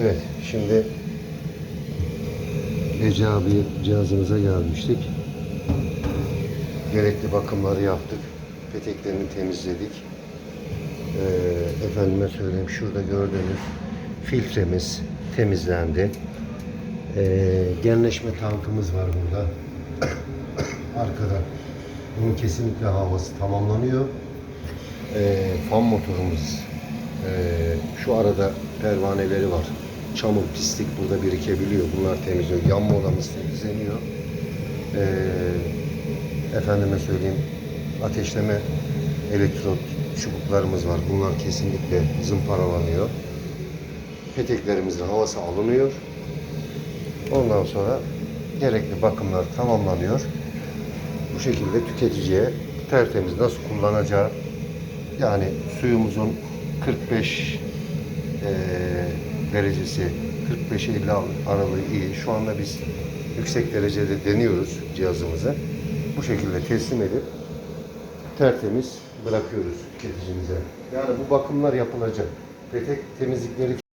Evet, şimdi Ece abi cihazımıza gelmiştik. Gerekli bakımları yaptık. Peteklerini temizledik. Ee, efendime söyleyeyim şurada gördüğünüz filtremiz temizlendi. Ee, genleşme tankımız var burada. Arkada. Bunun kesinlikle havası tamamlanıyor. Ee, fan motorumuz ee, şu arada pervaneleri var. Çamur, pislik burada birikebiliyor. Bunlar temizliyor. Yanma odamız temizleniyor. Ee, efendime söyleyeyim ateşleme elektrot çubuklarımız var. Bunlar kesinlikle zımparalanıyor. Peteklerimizin havası alınıyor. Ondan sonra gerekli bakımlar tamamlanıyor. Bu şekilde tüketiciye tertemiz nasıl kullanacağı yani suyumuzun 45 eee, derecesi 45-50 aralığı iyi. Şu anda biz yüksek derecede deniyoruz cihazımızı. Bu şekilde teslim edip tertemiz bırakıyoruz tüketicimize. Yani bu bakımlar yapılacak. Petek temizlikleri